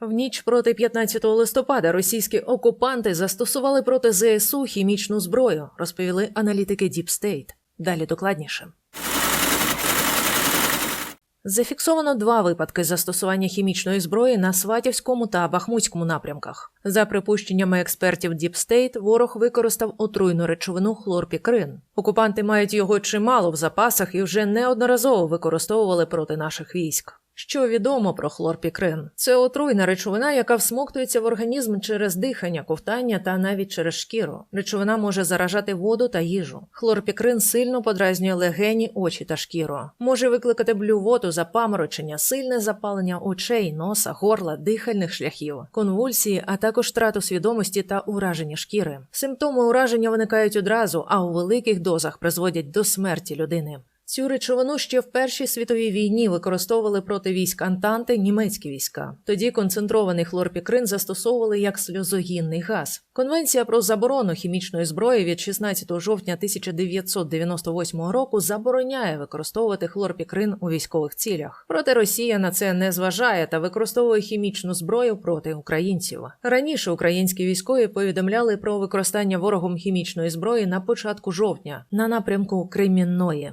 В ніч проти 15 листопада російські окупанти застосували проти ЗСУ хімічну зброю, розповіли аналітики State. Далі докладніше. Зафіксовано два випадки застосування хімічної зброї на Сватівському та Бахмутському напрямках. За припущеннями експертів State, ворог використав отруйну речовину хлорпікрин. Окупанти мають його чимало в запасах і вже неодноразово використовували проти наших військ. Що відомо про хлорпікрин? Це отруйна речовина, яка всмоктується в організм через дихання, ковтання та навіть через шкіру. Речовина може заражати воду та їжу. Хлорпікрин сильно подразнює легені, очі та шкіру. Може викликати блювоту, запаморочення, сильне запалення очей, носа, горла, дихальних шляхів, конвульсії, а також втрату свідомості та ураження шкіри. Симптоми ураження виникають одразу, а у великих дозах призводять до смерті людини. Цю речовину ще в Першій світовій війні використовували проти військ Антанти німецькі війська. Тоді концентрований хлорпікрин застосовували як сльозогінний газ. Конвенція про заборону хімічної зброї від 16 жовтня 1998 року забороняє використовувати хлорпікрин у військових цілях. Проте Росія на це не зважає та використовує хімічну зброю проти українців. Раніше українські військові повідомляли про використання ворогом хімічної зброї на початку жовтня на напрямку Кремінної.